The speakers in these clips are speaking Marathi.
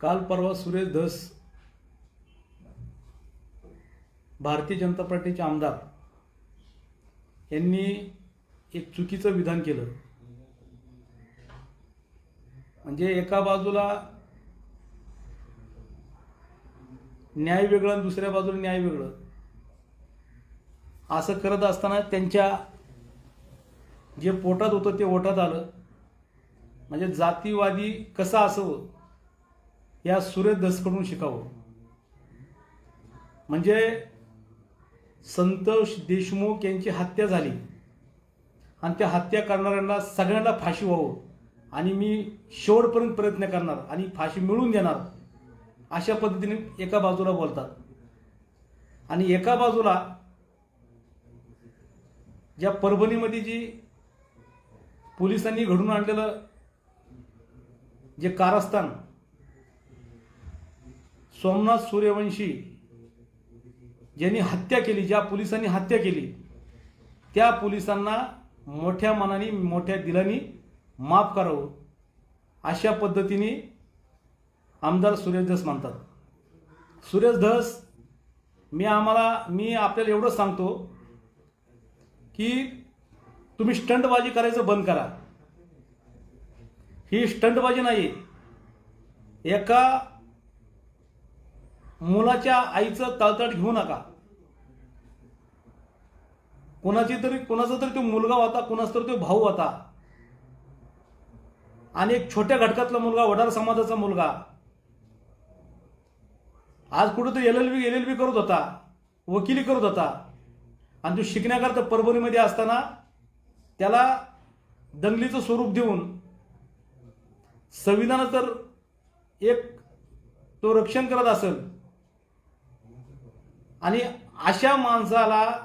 काल परवा सुरेश धस भारतीय जनता पार्टीचे आमदार यांनी एक चुकीचं विधान केलं. म्हणजे एका बाजूला न्याय वेगळं आणि दुसऱ्या बाजूला न्याय वेगळं. असं करत असताना त्यांच्या जे पोटात होतं ते ओटात आलं. म्हणजे जातीवादी कसं असावं? या सुरेश दसकडून शिकावं. म्हणजे संतोष देशमुख यांची हत्या झाली. आणि त्या हत्या करणाऱ्यांना सगळ्यांना फाशी व्हावं. आणि मी शेवटपर्यंत प्रयत्न करणार आणि फाशी मिळवून देणार अशा पद्धतीने एका बाजूला बोलतात. आणि एका बाजूला ज्या परभणीमध्ये जी पोलिसांनी घडून आणलेलं जे कारस्थान सोमनाथ सूर्यवंशी ज्यांनी हत्या केली ज्या पोलिसांनी हत्या केली त्या पोलिसांना मोठ्या मनाने मोठ्या दिलाने माफ करावं. अशा पद्धतीने आमदार सुरेश धस म्हणतात. सुरेश धस मी आम्हाला मी आपल्याला एवढं सांगतो की तुम्ही स्टंटबाजी करायचं बंद करा. ही स्टंटबाजी नाही एका मुलाच्या आईचं तळतळ घेऊ नका. कोणाची तरी कोणाचा तरी तो मुलगा होता कोणाचा तरी तो भाऊ होता. आणि एक छोट्या घटकातला मुलगा वडार समाजाचा मुलगा. आज कुठं तो L L B L L B करत होता वकिली करत होता. आणि तो शिकण्याकरता परभणीमध्ये असताना त्याला दंगलीचं स्वरूप देऊन संविधानाचं तर एक तो रक्षण करत असेल. आणि अशा माणसाला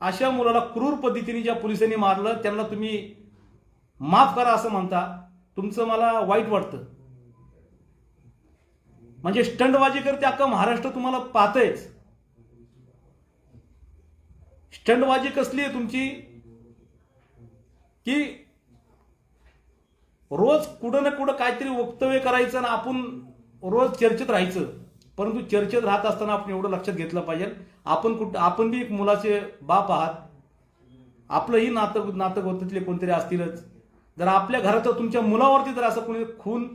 अशा मुलाला क्रूर पद्धतीने ज्या पोलिसांनी मारलं त्यांना तुम्ही माफ करा असं म्हणता तुमचं मला वाईट वाटतं. म्हणजे स्टंटबाजी करते अख्खा महाराष्ट्र तुम्हाला पाहतयच. स्टंटबाजी कसली आहे तुमची? की रोज कुठं ना कुठं काहीतरी वक्तव्य करायचं आणि आपण रोज चर्चेत राहायचं. परंतु चर्चेत राहत असताना आपण एवढं लक्षात घेतलं पाहिजे. आपण कुठं आपण बी एक मुलाचे बाप आहात. आपलंही नातं नातं होतातले कोणतरी असतीलच. जर आपल्या घराचं तुमच्या मुलावरती जर असं कोणी खून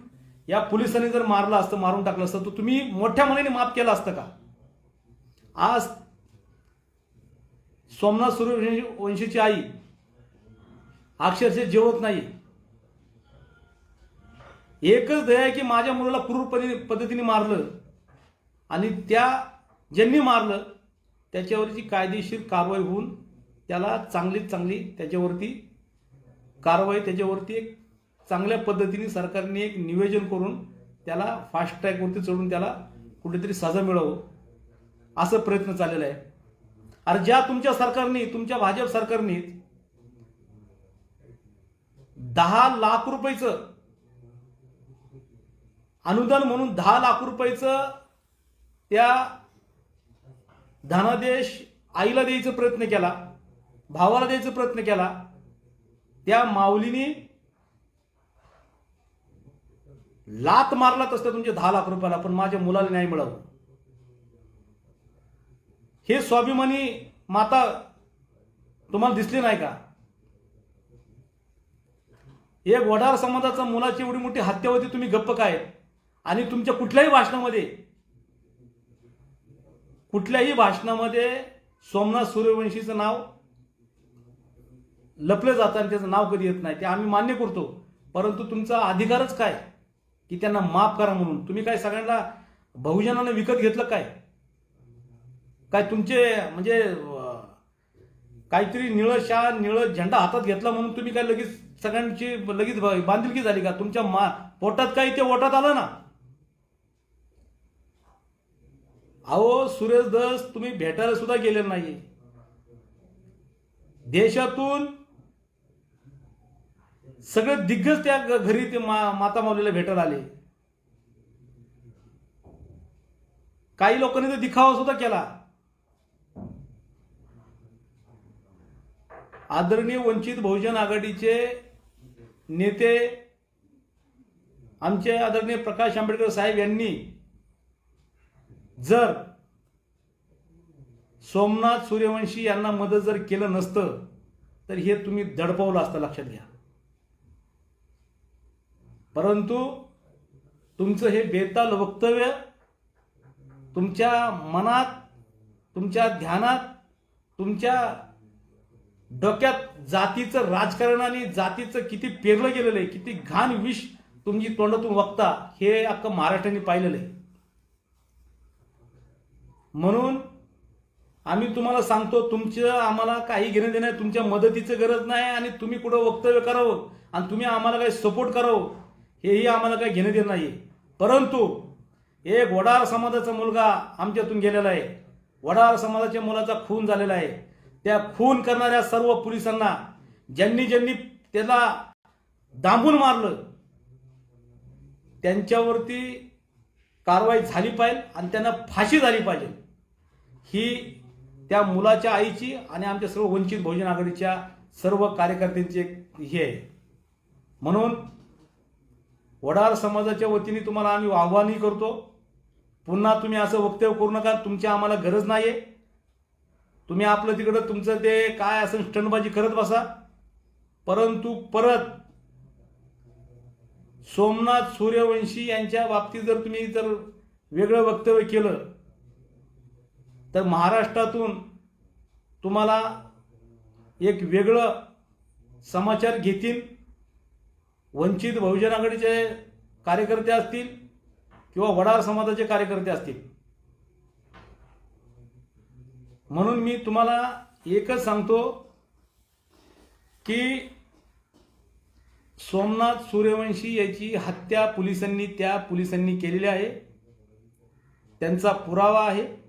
या पोलिसांनी जर मारलं असतं मारून टाकलं असतं तर तुम्ही मोठ्या मनाने माफ केलं असतं का? आज सोमनाथ सूर्यवंशीची आई अक्षरशः जेवत नाही. एकच दया आहे की माझ्या मुलाला क्रूर पद्धतीने मारलं. आणि त्या ज्यांनी मारलं त्याच्यावरची कायदेशीर कारवाई होऊन त्याला चांगलीत चांगली त्याच्यावरती कारवाई त्याच्यावरती एक चांगल्या पद्धतीने सरकारने एक नियोजन करून त्याला फास्ट ट्रॅकवरती चढून त्याला कुठेतरी सजा मिळावं असं प्रयत्न चाललेला आहे. अरे ज्या तुमच्या सरकारने तुमच्या भाजप सरकारने दहा लाख रुपयाचं अनुदान म्हणून दहा लाख रुपयाचं त्या धनादेश आईला द्यायचा प्रयत्न केला भावाला द्यायचा प्रयत्न केला त्या माऊलीने लात मारला तसं तुमचे दहा लाख रुपयाला पण माझ्या मुलाला न्याय मिळावं हे स्वाभिमानी माता तुम्हाला दिसली नाही का? एक वडार समाजाचा मुलाची एवढी मोठी हत्या होती तुम्ही गप्प काय? आणि तुमच्या कुठल्याही भाषणामध्ये कुठल्याही भाषणामध्ये सोमनाथ सूर्यवंशीचं नाव लपलं जातं आणि त्याचं नाव कधी येत नाही ते आम्ही मान्य करतो. परंतु तुमचा अधिकारच काय? की त्यांना माफ करा म्हणून. तुम्ही काय सगळ्यांना बहुजनानं विकत घेतलं काय? काय तुमचे म्हणजे काहीतरी निळं शाह निळं झेंडा हातात घेतला म्हणून तुम्ही काय लगेच सगळ्यांची लगेच बांधिलकी झाली का? तुमच्या मा पोटात काही ते ओटात आलं ना? अहो सुरेश दस तुम्ही भेटायला सुद्धा गेले नाही देशातून सगळे दिग्गज त्या घरी ते मा- माता माऊलीला भेटायला आले. काही लोकांनी तर दिखावा सुद्धा केला. आदरणीय वंचित बहुजन आघाडीचे नेते आमचे आदरणीय प्रकाश आंबेडकर साहेब यांनी जर सोमनाथ सूर्यवंशी यांना मदत जर केलं नसतं तर हे तुम्ही दडपवलं असतं लक्षात घ्या. परंतु तुमचं हे बेताल वक्तव्य तुमच्या मनात तुमच्या ध्यानात तुमच्या डोक्यात जातीचं राजकारण आणि जातीचं किती पेरलं गेलेलं आहे किती घाण विष तुमची तोंडातून वक्ता हे अख्खं महाराष्ट्राने पाहिलेलं आहे. म्हणून आम्ही तुम्हाला सांगतो तुमचं आम्हाला काही घेणं देणं तुमच्या मदतीचं गरज नाही आणि तुम्ही कुठं वक्तव्य करावं आणि तुम्ही आम्हाला काही सपोर्ट करावं हेही आम्हाला काही घेणं देणं नाही परंतु एक वडार समाजाचा मुलगा आमच्यातून गेलेला आहे. वडार समाजाच्या मुलाचा खून झालेला आहे. त्या खून करणाऱ्या सर्व पोलिसांना ज्यांनी ज्यांनी त्याला दांबून मारलं त्यांच्यावरती कारवाई झाली पाहिजे आणि त्यांना फाशी झाली पाहिजे. ही त्या मुलाच्या आईची आणि आमच्या सर्व वंचित बहुजन आघाडीच्या सर्व कार्यकर्त्यांची एक हे आहे. म्हणून वडार समाजाच्या वतीने तुम्हाला आम्ही आव्हानही करतो. पुन्हा तुम्ही असं वक्तव्य करू नका. तुमची आम्हाला गरज नाही आहे तुम्ही आपलं तिकडं तुमचं ते काय असं स्टंटबाजी करत बसा. परंतु परत सोमनाथ सूर्यवंशी यांच्या बाबतीत जर तुम्ही जर वेगळं वक्तव्य केलं तर महाराष्ट्रातून तुम्हाला एक वेगळं समाचार घेतील. वंचित बहुजन आघाडीचे कार्यकर्ते असतील किंवा वडार समाजाचे कार्यकर्ते असतील. म्हणून मी तुम्हाला एकच सांगतो की सोमनाथ सूर्यवंशी याची हत्या पोलिसांनी त्या पोलिसांनी केलेली आहे. त्यांचा पुरावा आहे.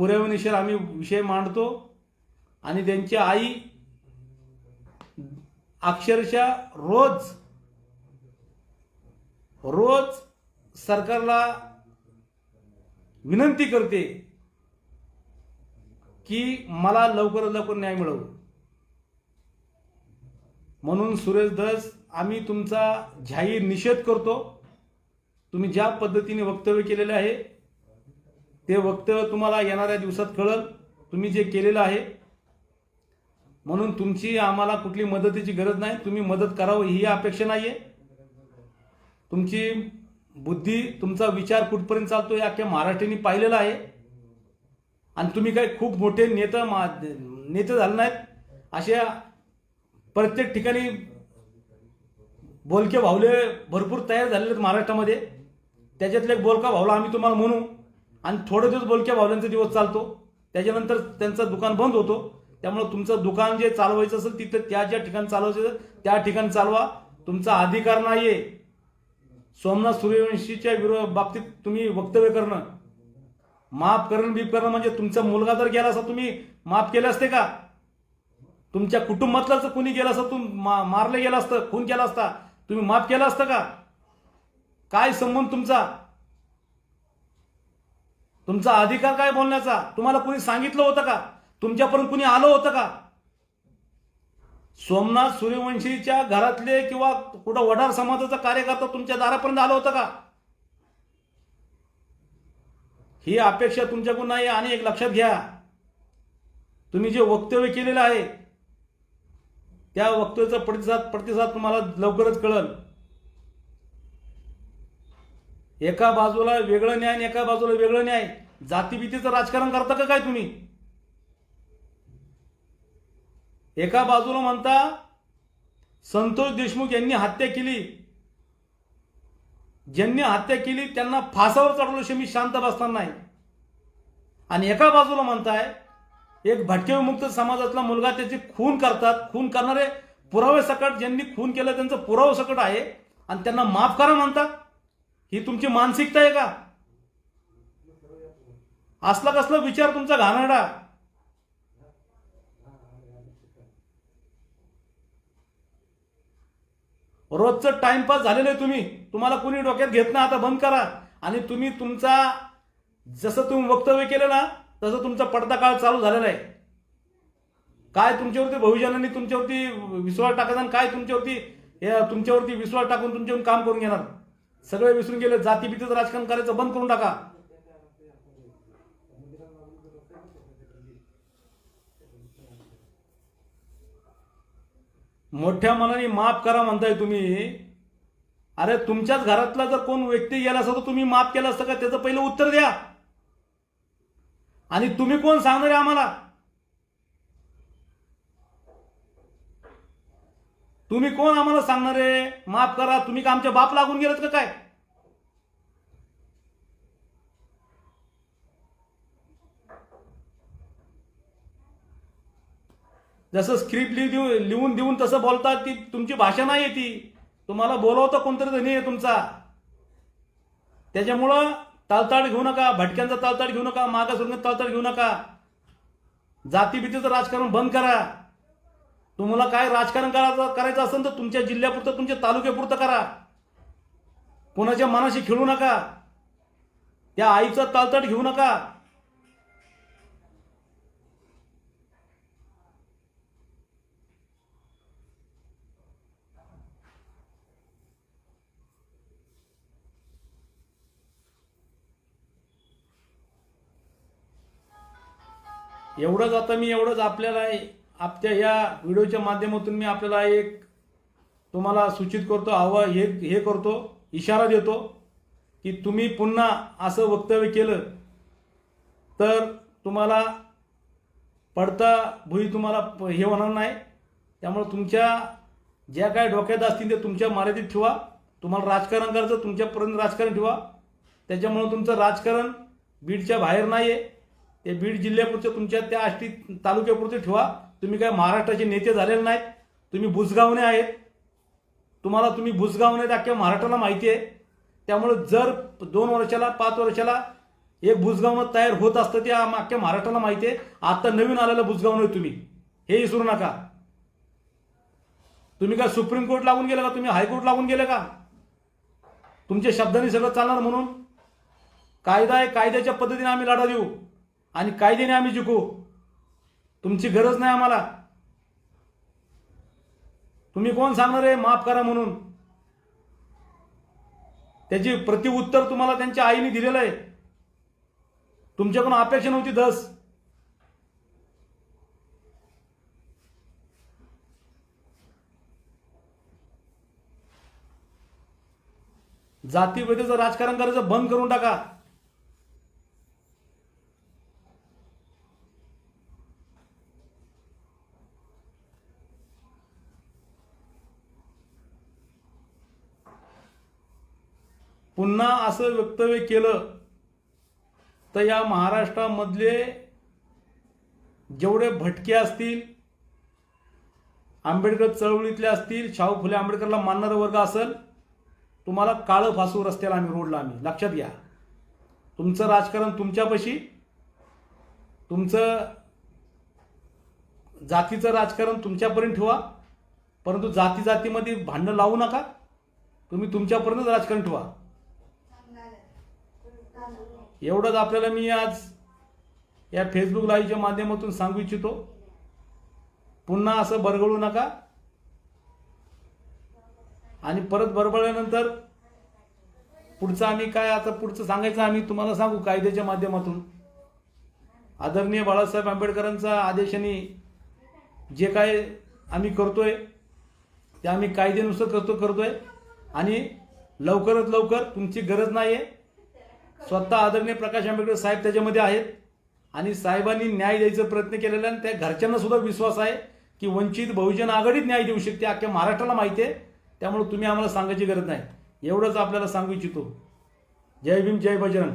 पुराव्यानुसार आम्ही विषय मांडतो आणि त्यांची आई अक्षरशः रोज रोज सरकारला विनंती करते की मला लवकरात लवकर न्याय मिळव. म्हणून सुरेश दस आम्ही तुमचा जाहीर निषेध करतो. तुम्ही ज्या पद्धतीने वक्तव्य केलेले आहे ते वक्तव्य तुम्हाला येणाऱ्या दिवसात कळल. तुम्ही जे केलेलं आहे. म्हणून तुमची आम्हाला कुठली मदतीची गरज नाही. तुम्ही मदत करावं ही अपेक्षा नाही आहे तुमची बुद्धी तुमचा विचार कुठपर्यंत चालतो हे अख्ख्या महाराष्ट्राने पाहिलेलं आहे. आणि तुम्ही काही खूप मोठे नेता मा नेते झाले नाहीत. अशा प्रत्येक ठिकाणी बोलके भावले भरपूर तयार झालेले आहेत महाराष्ट्रामध्ये. त्याच्यातले एक बोलका भावला आम्ही तुम्हाला म्हणू. आणि थोडे दिवस बोलक्या भावल्यांचा दिवस चालतो. त्याच्यानंतर त्यांचं दुकान बंद होतो. त्यामुळे तुमचं दुकान जे चालवायचं असेल तिथं त्या ज्या ठिकाणी चालवायचं असेल त्या ठिकाणी चालवा. तुमचा अधिकार नाहीये. सोमनाथ सूर्यवंशीच्या विरोध बाबतीत तुम्ही वक्तव्य करणं. माफ करणं बीप करणं म्हणजे तुमचा मुलगा जर गेला असा तुम्ही माफ केले असते का? तुमच्या कुटुंबातलाच कुणी गेला असं तुम मा- मारलं गेलं असतं खून केला असता तुम्ही माफ केलं असतं का? काय संबंध तुमचा? तुमचा अधिकार काय बोलण्याचा? तुम्हाला कुणी सांगितलं होतं का? तुमच्यापर्यंत कुणी आलं होतं का? सोमनाथ सूर्यवंशीच्या घरातले किंवा कुठं वडार समाजाचा कार्यकर्ता तुमच्या दारापर्यंत आला होता का? ही अपेक्षा तुमच्याकडून नाही आणि एक लक्षात घ्या. तुम्ही जे वक्तव्य केलेलं आहे त्या वक्तव्याचा प्रतिसाद प्रतिसाद तुम्हाला लवकरच कळल. एका बाजूला वेगळं न्याय आणि एका बाजूला वेगळं न्याय. जातीभीतीचं राजकारण करता का काय तुम्ही? एका बाजूला म्हणता संतोष देशमुख यांनी हत्या केली. ज्यांनी हत्या केली त्यांना फासावर चढवल्याशिवाय मी शांत बसणार नाही. आणि एका बाजूला म्हणताय एक भटके मुक्त समाजातला मुलगा त्याचे खून करतात. खून करणारे पुरावे सकट ज्यांनी खून केलं त्यांचं पुरावा सकट आहे. आणि त्यांना माफ करा म्हणतात. ही तुमची मानसिकता आहे का? असला कसला विचार तुमचा घाणडा रोजचं टाइमपास झालेलं आहे तुम्ही. तुम्हाला कुणी डोक्यात घेत ना आता बंद करा. आणि तुम्ही तुमचा जसं तुम्ही वक्तव्य केलं ना तसं तुमचा पडता काळ चालू झालेला आहे. काय तुमच्यावरती बहुजनांनी तुमच्यावरती विश्वास टाकायचा आणि काय तुमच्यावरती तुमच्यावरती विश्वास टाकून तुमच्यावर काम करून घेणार? सगळे विसरून गेले जातीभीतीचं राजकारण करायचं बंद करून टाका. मोठ्या मनाने माफ करा म्हणताय तुम्ही. अरे तुमच्याच घरातला जर कोण व्यक्ती गेला असता तर तुम्ही माफ केलं असतं का? त्याचं पहिलं उत्तर द्या. आणि तुम्ही कोण सांगणार आहे आम्हाला? तुम्ही कोण आम्हाला सांगणार आहे? माफ करा. तुम्ही का आमच्या बाप लागून गेलात का काय? जसं स्क्रिप्ट लिहू लिहून देऊन तसं बोलतात ती तुमची भाषा नाही आहे ती. तुम्हाला बोलवतं कोणतरी धनी आहे तुमचा. त्याच्यामुळं ताळताळ घेऊ नका. भटक्यांचा ताळताळ घेऊ नका. मागासवर्ग ताळताळ घेऊ नका. जातीभीतीचं राजकारण बंद करा. तुम्हाला काय राजकारण करायचं करायचं असेल तर तुमच्या जिल्ह्यापुरतं तुमच्या तालुक्यापुरतं करा. कोणाच्या मनाशी खेळू नका. त्या आईचं ताळताळ घेऊ नका. एवढंच आता मी एवढंच आपल्याला आपल्या या व्हिडिओच्या माध्यमातून मी आपल्याला एक तुम्हाला सूचित करतो हवं हे हे करतो इशारा देतो की तुम्ही पुन्हा असं वक्तव्य केलं तर तुम्हाला पडता भुई तुम्हाला प- हे होणार नाही. त्यामुळे तुमच्या ज्या काय डोक्यात असतील ते तुमच्या मर्यादित ठेवा. तुम्हाला राजकारण करायचं तुमच्यापर्यंत राजकारण ठेवा. त्याच्यामुळं तुमचं राजकारण बीडच्या बाहेर नाही आहे ते बीड जिल्ह्यापुरतं तुमच्या त्या आष्टी तालुक्यापुरते ठेवा. तुम्ही काय महाराष्ट्राचे नेते झालेले नाहीत? तुम्ही बुजगावणे आहेत. तुम्हाला तुम्ही बुजगावणे अख्ख्या महाराष्ट्राला माहिती आहे. त्यामुळे जर दोन वर्षाला पाच वर्षाला एक बुजगावणं तयार होत असतं ते अख्ख्या महाराष्ट्राला माहिती आहे. आता नवीन आलेलं बुजगावणं आहे तुम्ही. हे विसरू नका. तुम्ही काय सुप्रीम कोर्ट लागून गेले का? तुम्ही हायकोर्ट लागून गेले का? तुमच्या शब्दांनी सगळं चालणार म्हणून? कायदा आहे कायद्याच्या पद्धतीने आम्ही लढा देऊ आणि कायद्याने आम्ही जिंकू. तुमची गरज नाही आम्हाला. तुम्ही कोण सांगणार आहे? माफ करा म्हणून. त्याची प्रतिउत्तर तुम्हाला त्यांच्या आईने दिलेलं आहे. तुमच्याकडून अपेक्षा नव्हती दस. जातीभेदाचं राजकारण करायचं बंद करून टाका. पुन्हा असं वक्तव्य केलं तर या महाराष्ट्रामधले जेवढे भटके असतील आंबेडकर चळवळीतले असतील शाहू फुले आंबेडकरला मानणारा वर्ग असेल तुम्हाला काळं फासू रस्त्याला आम्ही रोडला आम्ही. लक्षात घ्या. तुमचं राजकारण तुमच्यापाशी तुमचं जातीचं राजकारण तुमच्यापर्यंत ठेवा परंतु जाती जातीमध्ये भांडणं लावू नका. तुम्ही तुमच्यापर्यंतच राजकारण ठेवा. एवढंच आपल्याला मी आज या फेसबुक लाईव्हच्या माध्यमातून सांगू इच्छितो. पुन्हा असं बरगळू नका. आणि परत बरबळल्यानंतर पुढचं आम्ही काय आता पुढचं सांगायचं आम्ही तुम्हाला सांगू कायद्याच्या माध्यमातून. आदरणीय बाळासाहेब आंबेडकरांचा आदेशाने जे काय आम्ही करतोय ते आम्ही कायद्यानुसार करतो करतोय आणि लवकरात लवकर तुमची गरज नाही आहे स्वतः आदरणीय प्रकाश आंबेडकर साहेब त्याच्यामध्ये आहेत. आणि साहेबांनी न्याय द्यायचा प्रयत्न केलेला आहे आणि त्या घरच्यांना सुद्धा विश्वास आहे की वंचित बहुजन आघाडीत न्याय देऊ शकते अख्ख्या महाराष्ट्राला माहिती आहे. त्यामुळे तुम्ही आम्हाला सांगायची गरज नाही. एवढंच आपल्याला सांगू इच्छितो. जय भीम जय बजरंग.